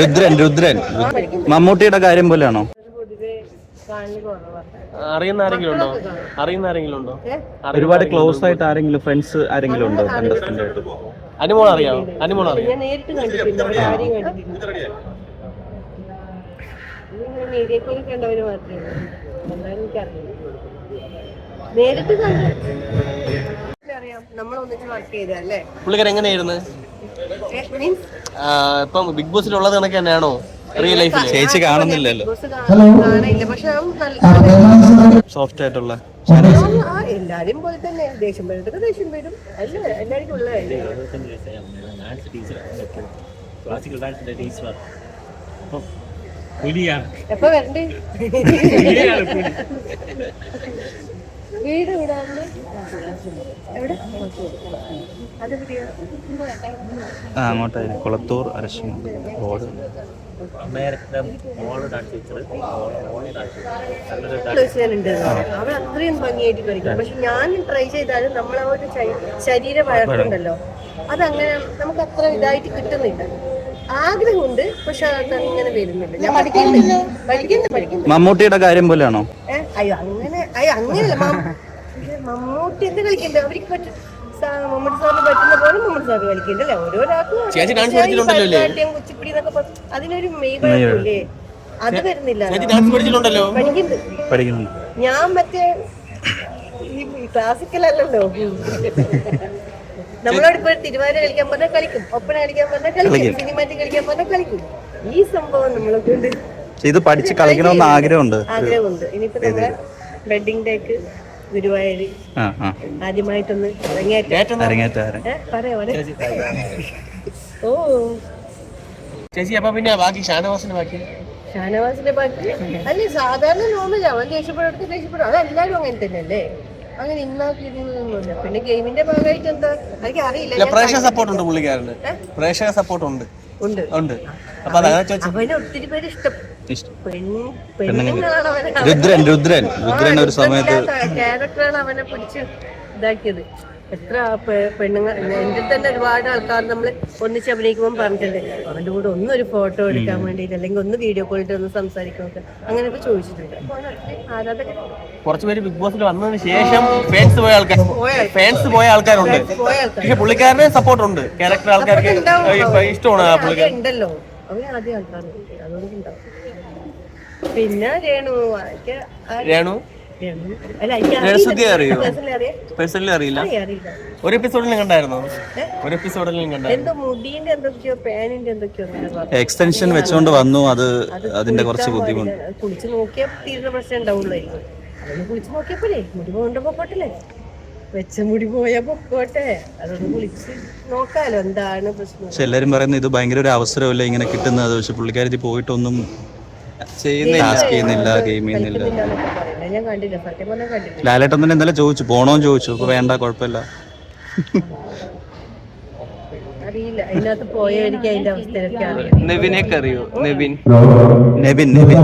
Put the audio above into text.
രുദ്രൻ രുദ്രൻ. മമ്മൂട്ടിയുടെ കാര്യം പോലെയാണോ? അറിയുന്ന ആരെങ്കിലും ഉണ്ടോ? അറിയുന്ന ആരെങ്കിലും ഉണ്ടോ? ഒരുപാട് ക്ലോസ് ആയിട്ട് ആരെങ്കിലും ഫ്രണ്ട്സ് ആരെങ്കിലും ഉണ്ടോ? കണ്ടസ്റ്റന്റ് ആയിട്ട്. അനുമോൾ അറിയാമോ അനുമോൾ അറിയാം? ഞാൻ നേരിട്ട് കണ്ടു അറിയാം നമ്മൾ ഒന്നിച്ച് വർക്ക് ചെയ്തല്ലേ പുള്ളിക്കാരൻ എങ്ങനെയായിരുന്നു? മീൻസ് ഇപ്പം ബിഗ് ബോസിൽ ഉള്ളത് കണക്ക് തന്നെയാണോ റിയൽ ലൈഫിൽ ചേച്ചി കാണുന്നില്ലല്ലോ. സോഫ്റ്റ് ആയിട്ടുള്ള എല്ലാരും പോലെ തന്നെ. ദേഷ്യം വരുന്നതൊക്കെ ദേഷ്യം വരും. അല്ല? എല്ലാവർക്കും എപ്പോ വരണ്ടേ? വീട് വിടാണ്ട് എവിടെ ആ അങ്ങോട്ടായിരുന്നു കുളത്തൂർ അരശിമ റോഡ് അവൾ അത്രയും ഭംഗിയായിട്ട് കളിക്കും. പക്ഷെ ഞാൻ ട്രൈ ചെയ്താലും നമ്മളെ ഒരു ശരീ- ശരീര വഴക്കുണ്ടല്ലോ അതങ്ങനെ നമുക്ക് അത്ര ഇതായിട്ട് കിട്ടുന്നില്ല. ആഗ്രഹമുണ്ട് പക്ഷെ അത് അങ്ങനെ വരുന്നില്ല. ഞാൻ പഠിക്കുന്നില്ല പഠിക്കുന്നു പഠിക്കുന്നു മമ്മൂട്ടിയുടെ കാര്യം പോലെയാണോ? അയ്യോ അങ്ങനെ അയ്യോ അങ്ങനെയല്ല. മമ്മൂട്ടി എന്ത് കളിക്കണ്ട? അവർക്ക് പറ്റും സാ- മമ്മൂട്ടി സാറിന് പറ്റുന്ന പോലെ മമ്മൂട്ടി സാറ് കളിക്കണ്ടല്ലേ ഓരോരാൾക്കും കുച്ചിപ്പിടി? എന്നൊക്കെ അതിനൊരു മെയ്വഴക്കില്ലേ അത് വരുന്നില്ല. ഞാൻ മറ്റേ ഈ ക്ലാസിക്കൽ അല്ലല്ലോ. നമ്മളോട് ഇപ്പൊ തിരുവാതിര കളിക്കാൻ പറഞ്ഞാൽ കളിക്കും. ഒപ്പന കളിക്കാൻ പറഞ്ഞാൽ കളിക്കും. സിനിമാറ്റിക് കളിക്കാൻ പറഞ്ഞാൽ കളിക്കും. ഈ സംഭവം നമ്മളെ കൊണ്ട് ഇത് പഠിച്ച് കളിക്കണമെന്ന് ആഗ്രഹമുണ്ട്. ആഗ്രഹമുണ്ട്. ഇനിയിപ്പോ നമ്മളെ വെഡിങ് ഡേക്ക് ആ ആദ്യമായിട്ടൊന്ന് അരങ്ങേറ്റം ഓ. ചേച്ചി അപ്പൊ പിന്നെ ബാക്കി ഷാനവാസിന്റെ ബാക്കി? ഷാനവാസിന്റെ ബാക്കി? അല്ല സാധാരണ നോർമലാ അവൻ ദേഷ്യപ്പെടുത്ത് ദേഷ്യപ്പെടും അതെല്ലാരും അങ്ങനെ തന്നെയല്ലേ? അങ്ങനെ ഇന്നാക്കിയിരുന്നൊന്നുമില്ല പിന്നെ ഗെയിമിന്റെ ഭാഗമായിട്ട് എന്താ? എനിക്ക് അറിയില്ല. പ്രേക്ഷക സപ്പോർട്ട് ഉണ്ട് പുള്ളിക്കാരന്. പ്രേക്ഷക സപ്പോർട്ട് ഉണ്ട്. ഉണ്ട്. ഉണ്ട്. അപ്പൊ ഒത്തിരി പേര് ഇഷ്ടം. രുദ്രൻ രുദ്രൻ. രുദ്രൻ ഒരു സമയത്ത് ക്യാരക്ടറാണ് അവനെ പിടിച്ച് ഇതാക്കിയത്. എത്ര പെണ്ണുങ്ങൾ എന്റെ തന്നെ ഒരുപാട് ആൾക്കാർ നമ്മൾ ഒന്നിച്ച് അഭിനയിക്കുമ്പോൾ പറഞ്ഞിട്ടുണ്ട്. അവന്റെ കൂടെ ഒന്നൊരു ഫോട്ടോ എടുക്കാൻ വേണ്ടിയിട്ട് അല്ലെങ്കിൽ ഒന്ന് വീഡിയോ കോളിട്ട് ഒന്ന് സംസാരിക്കുമൊക്കെ അങ്ങനെയൊക്കെ ചോദിച്ചിട്ടുണ്ട്. കുറച്ച് പേര് ബിഗ് ബോസിൽ വന്നതിന് ശേഷം ഫാൻസ് പോയ ആൾക്കാർ ഫാൻസ് പോയ ആൾക്കാരുണ്ട്. ആൾക്കാർ പക്ഷെ പുള്ളിക്കാരന് സപ്പോർട്ട് ഉണ്ട്. ക്യാരക്ടർ ആൾക്കാർക്ക് ഇപ്പൊ ഇഷ്ടമാണ് ഉണ്ടല്ലോ. അവന് ആദ്യം ആൾക്കാരുണ്ട്. അതുകൊണ്ട് ഉണ്ടാവും. പിന്നെ രേണു അതൊക്കെ രേണു? അറിയോ? പേഴ്സണലി അറിയില്ല? അറിയില്ല. ഒരു എപ്പിസോഡിലും കണ്ടായിരുന്നോ? ഒരു എപ്പിസോഡിലും കണ്ടായിരുന്നു. എന്തോ മുടീന്റെ എന്തൊക്കെയോ പാനിന്റെ എന്തൊക്കെയോ അങ്ങനെ പറഞ്ഞു. എക്സ്റ്റൻഷൻ വെച്ചോണ്ട് വന്നു അത് അത് അതിന്റെ കുറച്ച് ബുദ്ധിമുട്ട്. കുളിച്ചു നോക്കിയാൽ തീരുന്ന പ്രശ്നം അതൊന്ന് കുളിച്ച് നോക്കിയപ്പോഴേ മുടി പോകണ്ട പൊക്കോട്ടല്ലേ വെച്ച മുടി പോയാ പൊക്കോട്ടെ. അതൊന്ന് കുളിച്ച് നോക്കാലോ എന്താണ് പ്രശ്നം. പക്ഷെ എല്ലാരും പറയുന്നത് ഇത് ഭയങ്കര ഒരു അവസരമല്ലേ ഇങ്ങനെ കിട്ടുന്നത്. പക്ഷെ പുള്ളിക്കാരി പോയിട്ടൊന്നും ടാസ്ക് ചെയ്യുന്നില്ല. ഗെയിം ചെയ്യുന്നില്ല. ലാലേട്ടൻ തന്നെ ഇന്നലെ ചോദിച്ചു പോണോന്ന് ചോദിച്ചു. അപ്പൊ വേണ്ട കുഴപ്പമില്ല. അവസ്ഥയൊക്കെ അറിയാം. നെവിൻ. നെവിൻ നെബിൻ